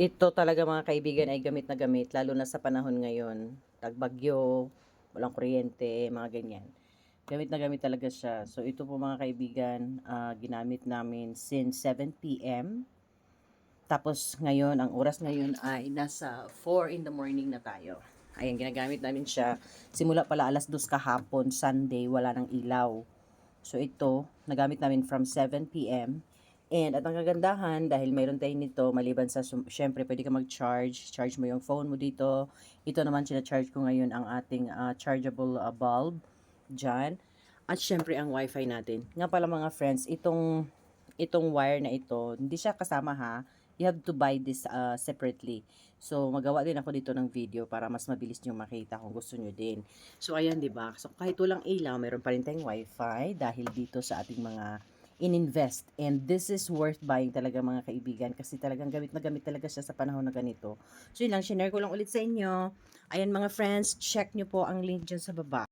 ito talaga mga kaibigan ay gamit na gamit, lalo na sa panahon ngayon. Tagbagyo, walang kuryente, mga ganyan. Gamit na gamit talaga siya. So ito po mga kaibigan, ah, ginamit namin since 7 p.m. Tapos ngayon, ang oras ngayon ay nasa 4 in the morning na tayo. Ayan, ginagamit namin siya. Simula pala alas 2 kahapon, Sunday, wala ng ilaw. So ito, nagamit namin from 7 p.m. And at ang kagandahan, dahil mayroon tayo nito, maliban sa, syempre, pwede ka mag-charge. Charge mo yung phone mo dito. Ito naman, sina-charge ko ngayon ang ating ah, chargeable ah, bulb dyan. At syempre, ang wifi natin. Nga pala mga friends, itong, itong wire na ito, hindi siya kasama ha. You have to buy this ah, separately. So, magawa din ako dito ng video para mas mabilis nyo makita kung gusto nyo din. So, ayan, di ba? So, kahit walang ilaw, meron pa rin tayong wifi dahil dito sa ating mga in-invest. And this is worth buying talaga mga kaibigan kasi talagang gamit na gamit talaga siya sa panahon na ganito. So, yun lang, share ko lang ulit sa inyo. Ayan mga friends, check nyo po ang link dyan sa baba.